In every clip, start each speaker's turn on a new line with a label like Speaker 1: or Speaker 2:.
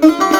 Speaker 1: Thank you.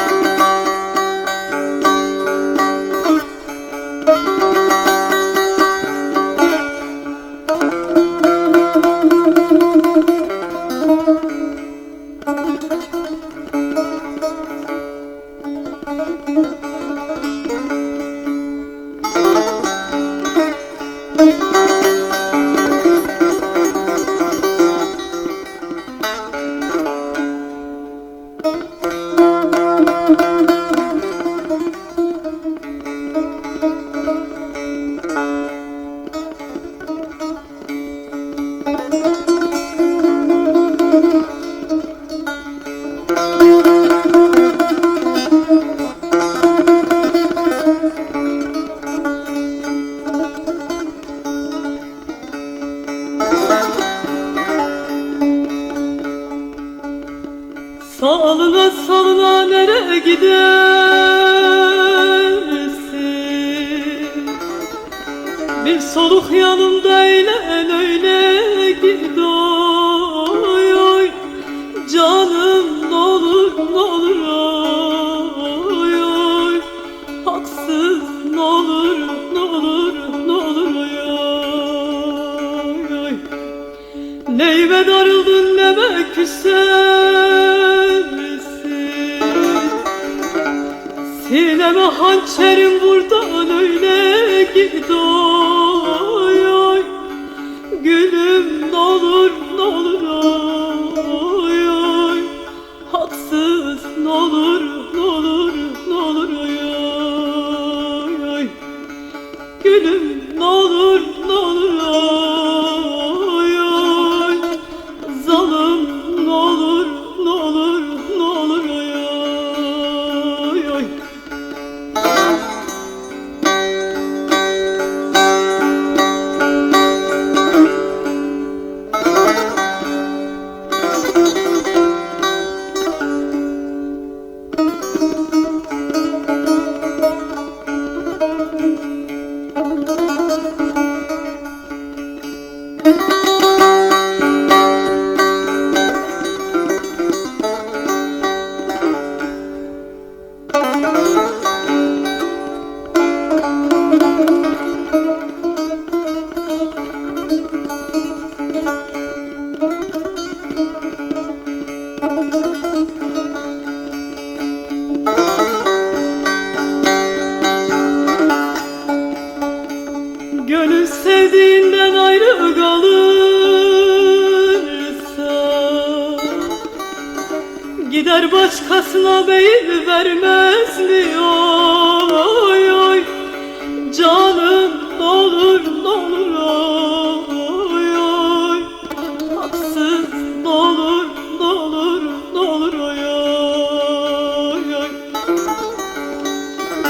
Speaker 1: Salına nereye gidersin? Bir soluk yanımda eyle öyle gidiyor Canım ne olur ne oy oy. Haksız ne olur ne olur ne oy oy oy. Neyime darıldın neme küsersin Sineme hançerim buradan öyle gidiyor Gülüm ne olur ne olur oy Haksız ne olur ne olur ne olur oy Gülüm ne olur Música Başkasına beyil vermez mi oy oy. Canım ne olur ne olur oy oy. Haksız ne olur ne olur ne olur oy oy oy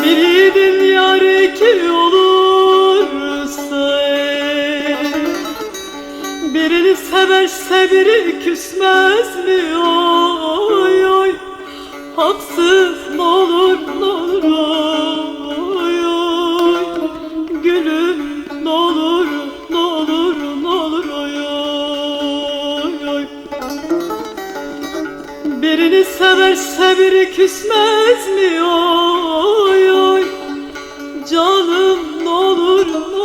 Speaker 1: Biriydin yar iki olursa Birini severse biri küsmez mi oy haksız ne olur ne olur oy, oy. Gülüm ne olur ne olur ne olur oy, oy, oy. Birini severse biri küsmez mi oy oy Canım ne olur ne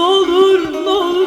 Speaker 1: olur, ne olur.